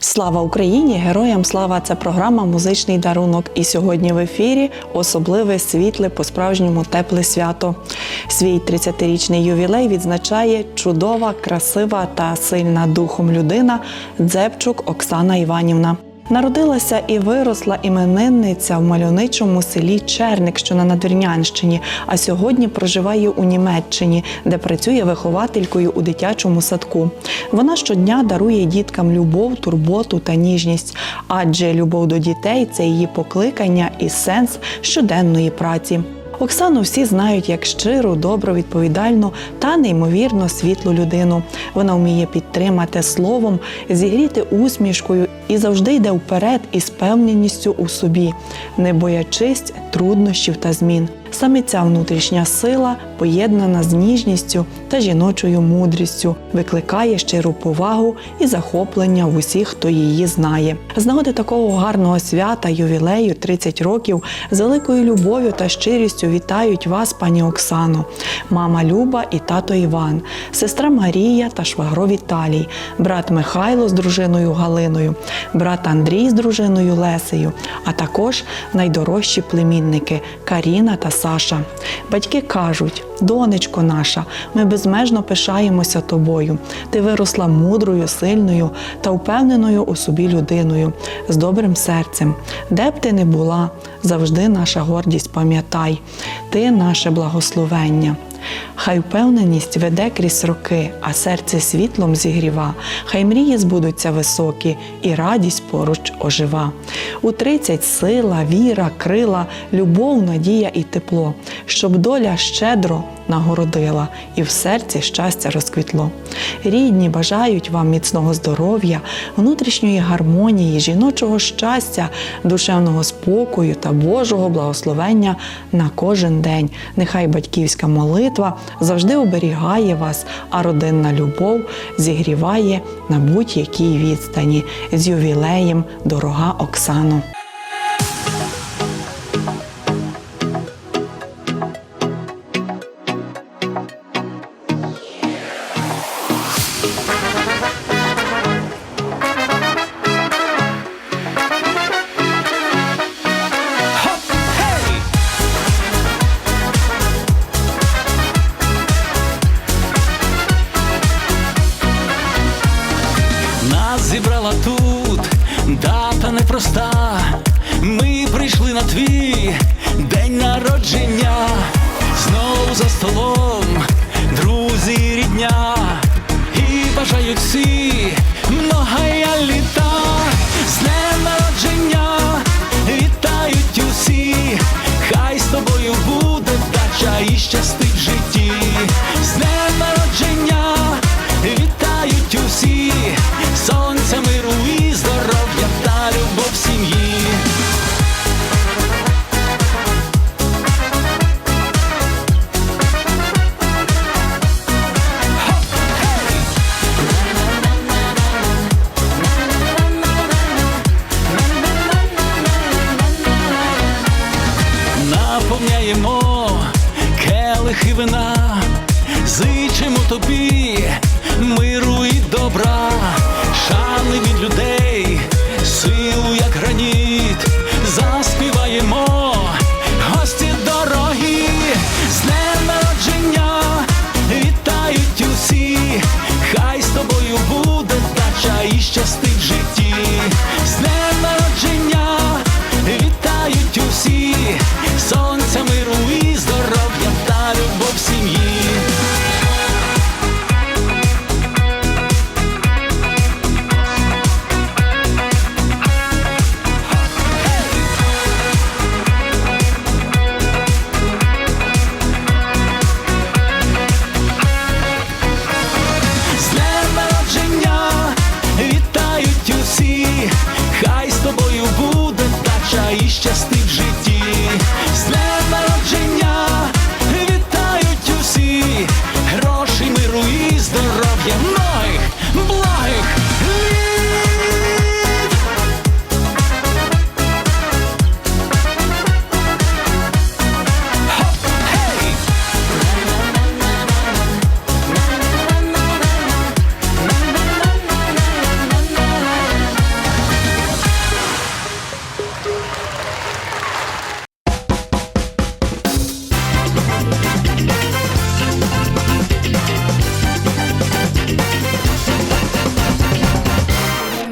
Слава Україні! Героям слава! Це програма Музичний дарунок. І сьогодні в ефірі особливе світле, по-справжньому тепле свято. Свій 30-річний ювілей відзначає чудова, красива та сильна духом людина Дзепчук Оксана Іванівна. Народилася і виросла іменинниця в мальовничому селі Черник, що на Надвірнянщині, а сьогодні проживає у Німеччині, де працює вихователькою у дитячому садку. Вона щодня дарує діткам любов, турботу та ніжність, адже любов до дітей це її покликання і сенс щоденної праці. Оксану всі знають як щиру, добру, відповідальну та неймовірно світлу людину. Вона вміє підтримати словом, зігріти усмішкою і завжди йде вперед із певненістю у собі, не боячись труднощів та змін. Саме ця внутрішня сила, поєднана з ніжністю та жіночою мудрістю, викликає щиру повагу і захоплення в усіх, хто її знає. З нагоди такого гарного свята, ювілею 30 років, з великою любов'ю та щирістю вітають вас, пані Оксано, мама Люба і тато Іван, сестра Марія та швагро Віталій, брат Михайло з дружиною Галиною, брат Андрій з дружиною Лесею, а також найдорожчі племінники Каріна та Саша. Батьки кажуть: донечко наша, ми безмежно пишаємося тобою. Ти виросла мудрою, сильною та впевненою у собі людиною, з добрим серцем. Де б ти не була, завжди наша гордість пам'ятай, ти наше благословення. Хай впевненість веде крізь роки, а серце світлом зігріва, хай мрії збудуться високі, і радість поруч ожива. У тридцять сила, віра, крила, любов, надія і тепло, щоб доля щедро нагородила і в серці щастя розквітло. Рідні бажають вам міцного здоров'я, внутрішньої гармонії, жіночого щастя, душевного спокою та Божого благословення на кожен день. Нехай батьківська молитва завжди оберігає вас, а родинна любов зігріває на будь-якій відстані. З ювілеєм, дорога Оксано. Зібрала тут дата непроста. Ми прийшли на твій день народження. Знову за столом, друзі, рідня. І бажають всі наповняємо келихи вина, зичимо тобі миру і добра, шани від людей, силу, як граніт, заспіваємо, гості дорогі, з днем вітають усі, хай з тобою буде вдача і щастить в житті, з днем народження вітають усі, житті.